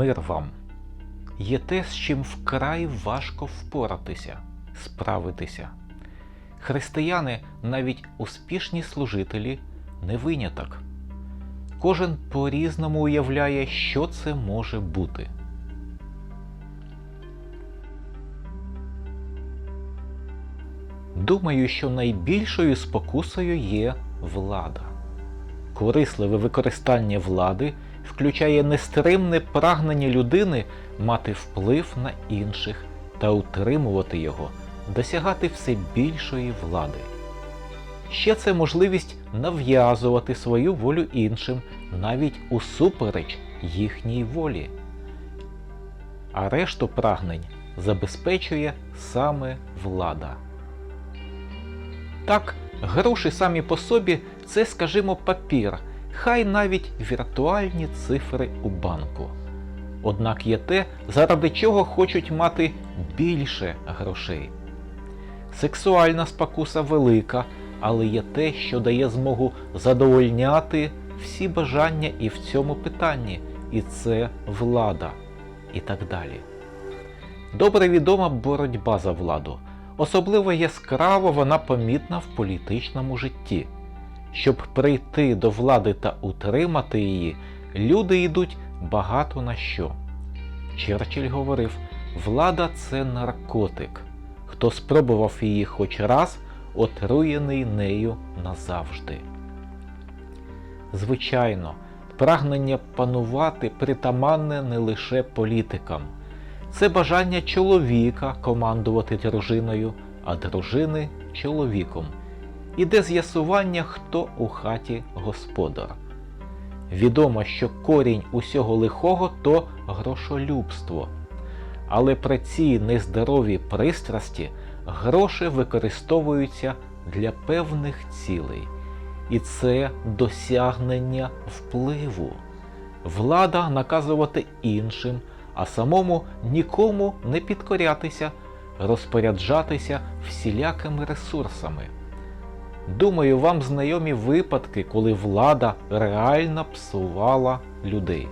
Мир вам! Є те, з чим вкрай важко впоратися, справитися. Християни, навіть успішні служителі, не виняток. Кожен по-різному уявляє, що це може бути. Думаю, що найбільшою спокусою є влада. Корисливе використання влади включає нестримне прагнення людини мати вплив на інших та утримувати його, досягати все більшої влади. Ще це можливість нав'язувати свою волю іншим навіть усупереч їхній волі. А решту прагнень забезпечує саме влада. Так, гроші самі по собі це, скажімо, папір, хай навіть віртуальні цифри у банку. Однак є те, заради чого хочуть мати більше грошей. Сексуальна спокуса велика, але є те, що дає змогу задовольняти всі бажання і в цьому питанні, і це влада, і так далі. Добре відома боротьба за владу. Особливо яскраво вона помітна в політичному житті. Щоб прийти до влади та утримати її, люди йдуть багато на що. Черчилль говорив: влада це наркотик. Хто спробував її хоч раз, отруєний нею назавжди. Звичайно, прагнення панувати притаманне не лише політикам. Це бажання чоловіка командувати дружиною, а дружини чоловіком. Іде з'ясування, хто у хаті господар. Відомо, що корінь усього лихого то грошолюбство. Але при цій нездоровій пристрасті гроші використовуються для певних цілей. І це досягнення впливу. Влада наказувати іншим а самому нікому не підкорятися, розпоряджатися всілякими ресурсами. Думаю, вам знайомі випадки, коли влада реально псувала людей.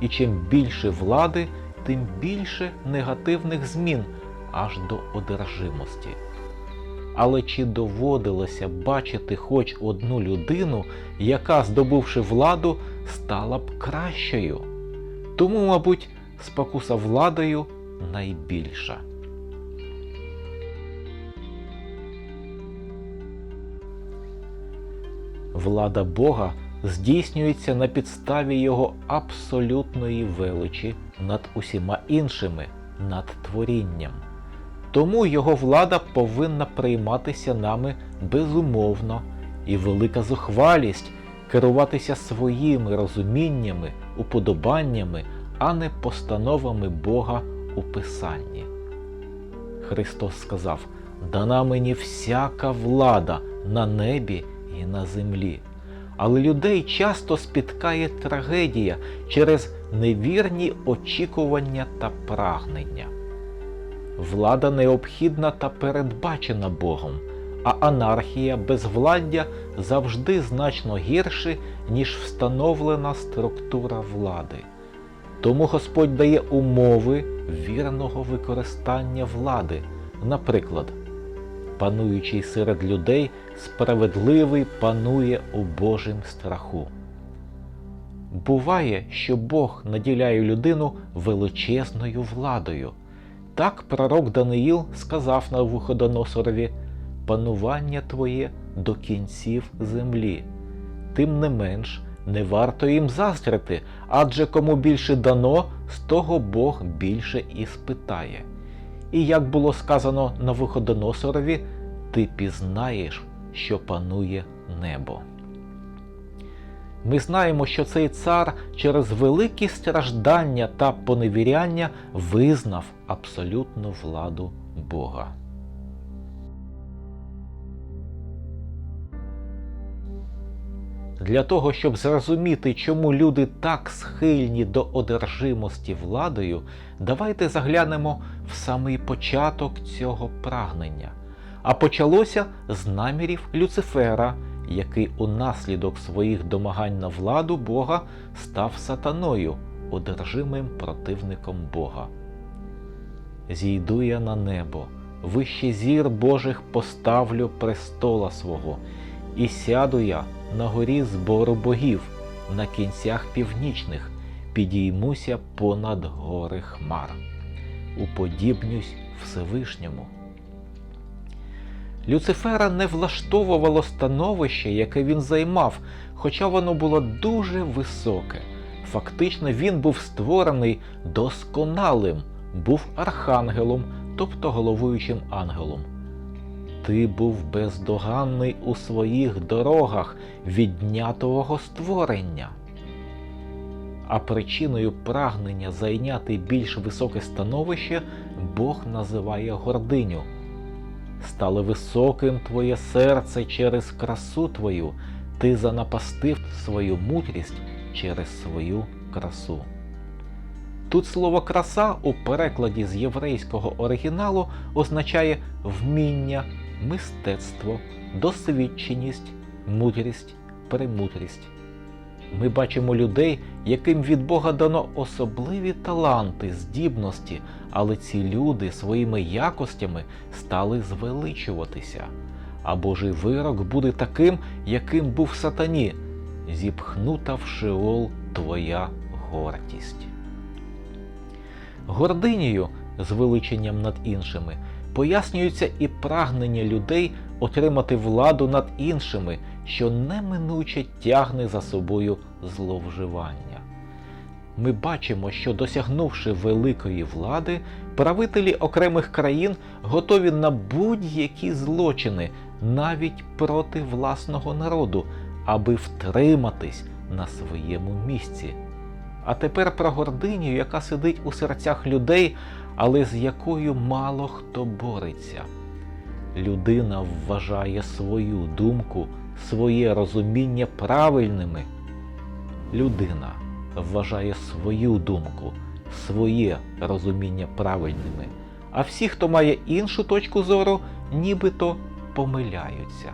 І чим більше влади, тим більше негативних змін аж до одержимості. Але чи доводилося бачити хоч одну людину, яка, здобувши владу, стала б кращою? Тому, мабуть, спокуса владою найбільша. Влада Бога здійснюється на підставі Його абсолютної величі над усіма іншими, над творінням. Тому Його влада повинна прийматися нами безумовно, і велика зухвалість керуватися своїми розуміннями, уподобаннями а не постановами Бога у Писанні. Христос сказав: Дана мені всяка влада на небі і на землі. Але людей часто спіткає трагедія через невірні очікування та прагнення. Влада необхідна та передбачена Богом, а анархія безвладдя завжди значно гірше, ніж встановлена структура влади. Тому Господь дає умови вірного використання влади. Наприклад, пануючий серед людей, справедливий панує у Божім страху. Буває, що Бог наділяє людину величезною владою. Так пророк Даниїл сказав на Навуходоносорові панування твоє до кінців землі. Тим не менш, не варто їм заздрити, адже кому більше дано, з того Бог більше і спитає. І як було сказано на виходоносорові, ти пізнаєш, що панує небо. Ми знаємо, що цей цар через великі страждання та поневіряння визнав абсолютну владу Бога. Для того, щоб зрозуміти, чому люди так схильні до одержимості владою, давайте заглянемо в самий початок цього прагнення. А почалося з намірів Люцифера, який унаслідок своїх домагань на владу Бога став сатаною, одержимим противником Бога. Зійду я на небо, вище зір Божих поставлю престола свого, і сяду я на горі збору богів, на кінцях північних, підіймуся понад гори хмар, уподібнюсь Всевишньому. Люцифера не влаштовувало становище, яке він займав, хоча воно було дуже високе. Фактично він був створений досконалим, був архангелом, тобто головуючим ангелом. Ти був бездоганний у своїх дорогах віднятого створення. А причиною прагнення зайняти більш високе становище Бог називає гординю. Стало високим твоє серце через красу твою, ти занапастив свою мудрість через свою красу. Тут слово краса у перекладі з єврейського оригіналу означає вміння, мистецтво, досвідченість, мудрість, премудрість. Ми бачимо людей, яким від Бога дано особливі таланти, здібності, але ці люди своїми якостями стали звеличуватися. А Божий вирок буде таким, яким був сатані, зіпхнута в шеол твоя гордість. Гординію, звеличенням над іншими, пояснюється і прагнення людей отримати владу над іншими, що неминуче тягне за собою зловживання. Ми бачимо, що досягнувши великої влади, правителі окремих країн готові на будь-які злочини навіть проти власного народу, аби втриматись на своєму місці. А тепер про гординю, яка сидить у серцях людей, але з якою мало хто бореться. Людина вважає свою думку, своє розуміння правильними. Людина вважає свою думку, своє розуміння правильними. А всі, хто має іншу точку зору, нібито помиляються.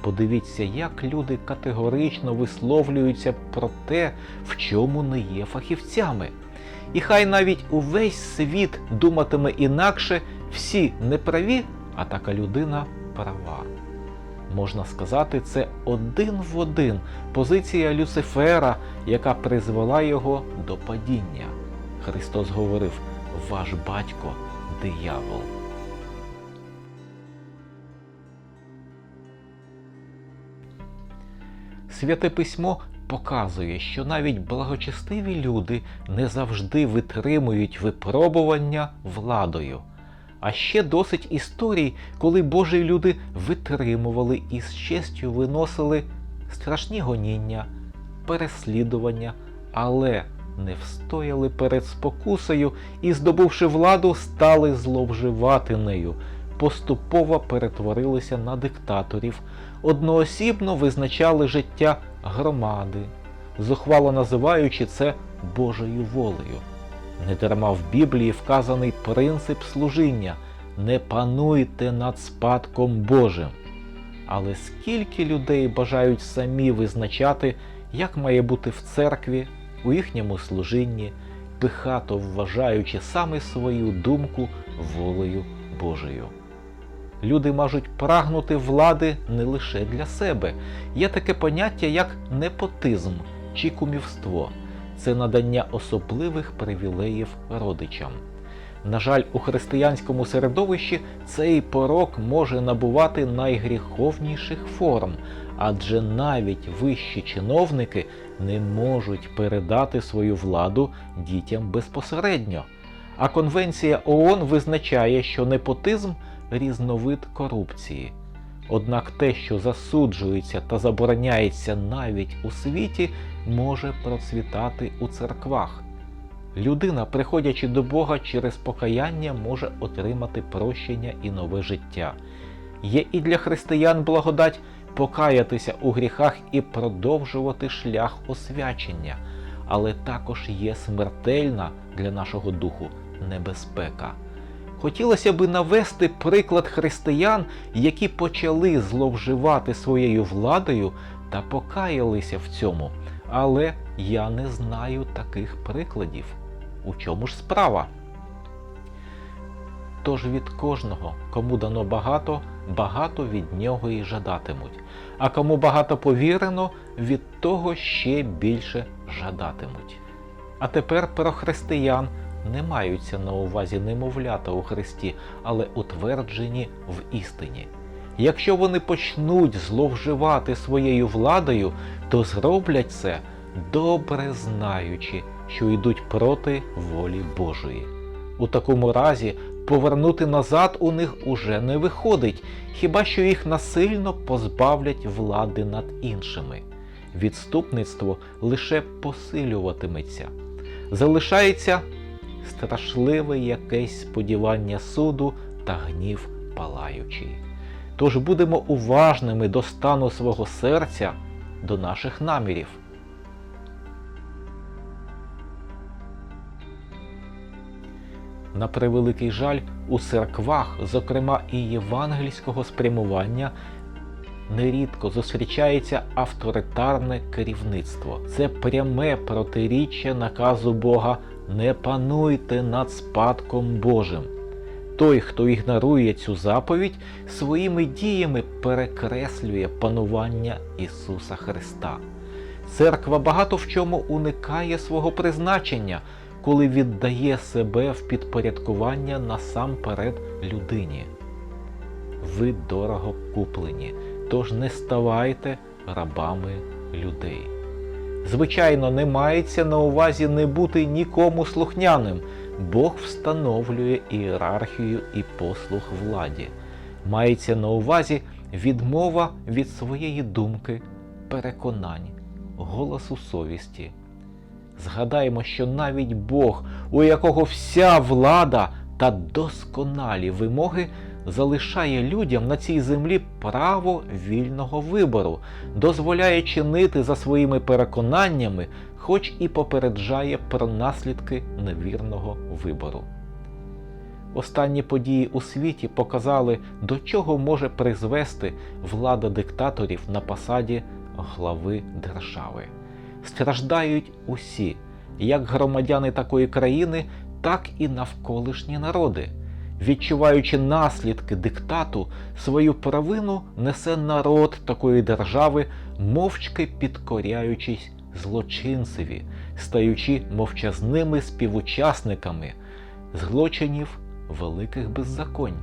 Подивіться, як люди категорично висловлюються про те, в чому не є фахівцями. І хай навіть увесь світ думатиме інакше, всі неправі, а така людина права. Можна сказати, це один в один позиція Люцифера, яка призвела його до падіння. Христос говорив: Ваш батько диявол. Святе письмо показує, що навіть благочестиві люди не завжди витримують випробування владою. А ще досить історій, коли Божі люди витримували і з честю виносили страшні гоніння, переслідування, але не встояли перед спокусою і, здобувши владу, стали зловживати нею, поступово перетворилися на диктаторів, одноосібно визначали життя громади, зухвало називаючи це Божою волею. Недарма в Біблії вказаний принцип служіння не пануйте над спадком Божим. Але скільки людей бажають самі визначати, як має бути в церкві, у їхньому служінні, пихато вважаючи саме свою думку волею Божою. Люди можуть прагнути влади не лише для себе. Є таке поняття, як непотизм чи кумівство це надання особливих привілеїв родичам. На жаль, у християнському середовищі цей порок може набувати найгріховніших форм, адже навіть вищі чиновники не можуть передати свою владу дітям безпосередньо. А Конвенція ООН визначає, що непотизм різновид корупції. Однак те, що засуджується та забороняється навіть у світі, може процвітати у церквах. Людина, приходячи до Бога через покаяння, може отримати прощення і нове життя. Є і для християн благодать покаятися у гріхах і продовжувати шлях освячення, але також є смертельна для нашого духу небезпека. Хотілося би навести приклад християн, які почали зловживати своєю владою та покаялися в цьому, але я не знаю таких прикладів. У чому ж справа? Тож від кожного, кому дано багато, багато від нього і жадатимуть, а кому багато повірено, від того ще більше жадатимуть. А тепер про християн не маються на увазі немовлята у Христі, але утверджені в істині. Якщо вони почнуть зловживати своєю владою, то зроблять це, добре знаючи, що йдуть проти волі Божої. У такому разі повернути назад у них уже не виходить, хіба що їх насильно позбавлять влади над іншими. Відступництво лише посилюватиметься. Залишається страшливе якесь сподівання суду та гнів палаючий. Тож будемо уважними до стану свого серця, до наших намірів. На превеликий жаль, у церквах, зокрема і євангельського спрямування, нерідко зустрічається авторитарне керівництво. Це пряме протиріччя наказу Бога не пануйте над спадком Божим. Той, хто ігнорує цю заповідь, своїми діями перекреслює панування Ісуса Христа. Церква багато в чому уникає свого призначення, коли віддає себе в підпорядкування насамперед людині. Ви дорого куплені, тож не ставайте рабами людей. Звичайно, не мається на увазі не бути нікому слухняним. Бог встановлює ієрархію і послуг владі. Мається на увазі відмова від своєї думки, переконань, голосу совісті. Згадаємо, що навіть Бог, у якого вся влада та досконалі вимоги, залишає людям на цій землі право вільного вибору, дозволяє чинити за своїми переконаннями, хоч і попереджає про наслідки невірного вибору. Останні події у світі показали, до чого може призвести влада диктаторів на посаді глави держави. Страждають усі, як громадяни такої країни, так і навколишні народи. Відчуваючи наслідки диктату, свою провину несе народ такої держави, мовчки підкоряючись злочинцеві, стаючи мовчазними співучасниками злочинів великих беззаконь.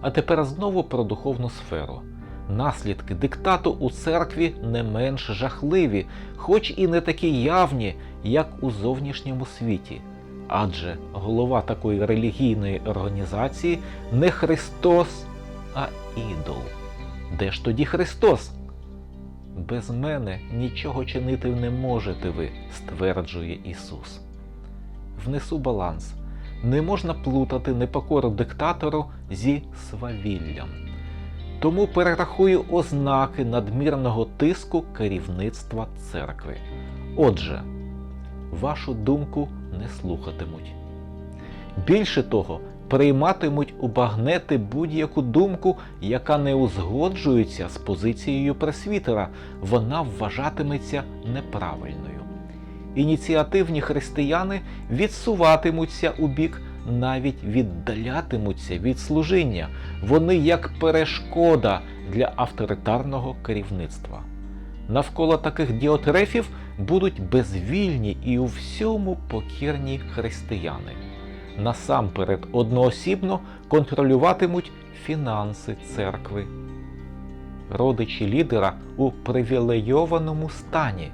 А тепер знову про духовну сферу. Наслідки диктату у церкві не менш жахливі, хоч і не такі явні, як у зовнішньому світі. Адже голова такої релігійної організації не Христос, а ідол. Де ж тоді Христос? Без мене нічого чинити не можете ви, стверджує Ісус. Внесу баланс. Не можна плутати непокору диктатору зі свавіллям. Тому перерахую ознаки надмірного тиску керівництва церкви. Отже, вашу думку не слухатимуть. Більше того, прийматимуть у багнети будь-яку думку, яка не узгоджується з позицією пресвітера, вона вважатиметься неправильною. Ініціативні християни відсуватимуться у бік, навіть віддалятимуться від служіння. Вони як перешкода для авторитарного керівництва. Навколо таких діотрефів будуть безвільні і у всьому покірні християни. Насамперед одноосібно контролюватимуть фінанси церкви. Родичі лідера у привілейованому стані,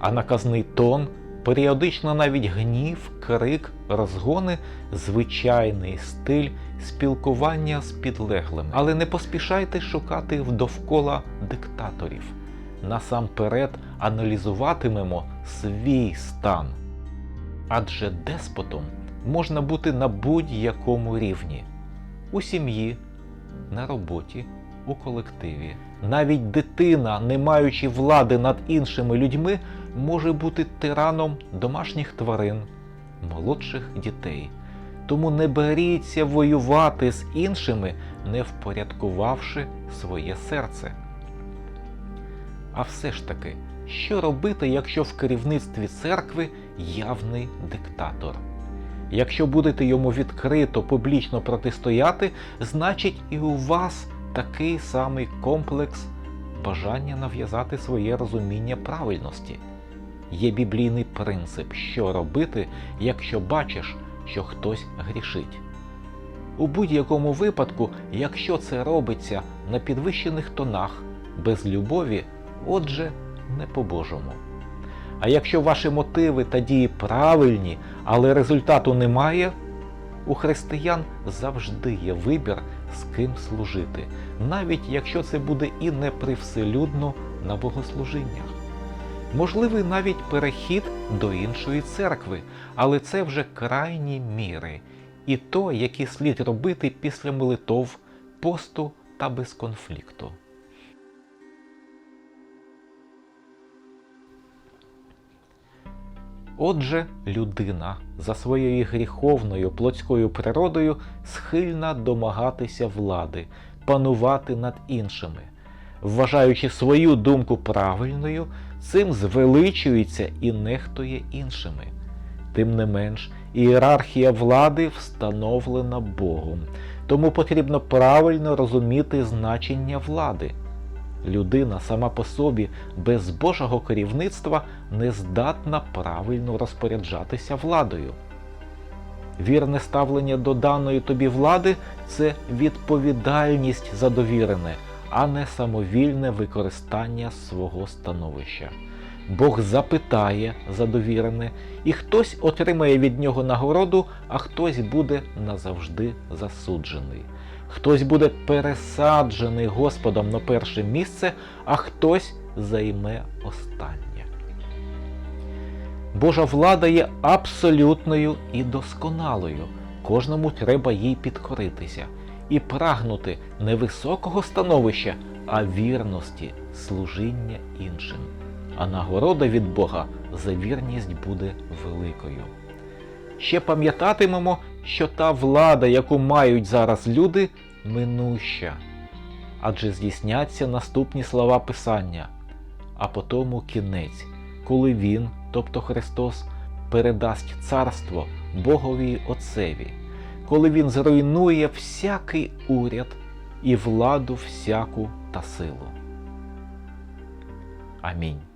а наказний тон, періодично навіть гнів, крик, розгони звичайний стиль спілкування з підлеглими. Але не поспішайте шукати довкола диктаторів насамперед аналізуватимемо свій стан. Адже деспотом можна бути на будь-якому рівні у сім'ї, на роботі, у колективі. Навіть дитина, не маючи влади над іншими людьми, може бути тираном домашніх тварин, молодших дітей. Тому не беріться воювати з іншими, не впорядкувавши своє серце. А все ж таки, що робити, якщо в керівництві церкви явний диктатор. Якщо будете йому відкрито публічно протистояти, значить і у вас такий самий комплекс бажання нав'язати своє розуміння правильності. Є біблійний принцип, що робити, якщо бачиш, що хтось грішить. У будь-якому випадку, якщо це робиться на підвищених тонах, без любові, отже, не по-божому. А якщо ваші мотиви та дії правильні, але результату немає, у християн завжди є вибір, з ким служити, навіть якщо це буде і не привселюдно на богослужіннях. Можливий навіть перехід до іншої церкви, але це вже крайні міри, і то, які слід робити після молитов, посту та без конфлікту. Отже, людина за своєю гріховною плотською природою схильна домагатися влади, панувати над іншими. Вважаючи свою думку правильною, цим звеличується і нехтує іншими. Тим не менш, ієрархія влади встановлена Богом, тому потрібно правильно розуміти значення влади. Людина сама по собі без Божого керівництва не здатна правильно розпоряджатися владою. Вірне ставлення до даної тобі влади це відповідальність за довірене, а не самовільне використання свого становища. Бог запитає за довірене, і хтось отримає від нього нагороду, а хтось буде назавжди засуджений. Хтось буде пересаджений Господом на перше місце, а хтось займе останнє. Божа влада є абсолютною і досконалою. Кожному треба їй підкоритися і прагнути не високого становища, а вірності, служіння іншим. А нагорода від Бога за вірність буде великою. Ще пам'ятатимемо, що та влада, яку мають зараз люди, минуща. Адже здійсняться наступні слова Писання, а потому кінець, коли Він, тобто Христос, передасть царство Богові Отцеві, коли Він зруйнує всякий уряд і владу всяку та силу. Амінь.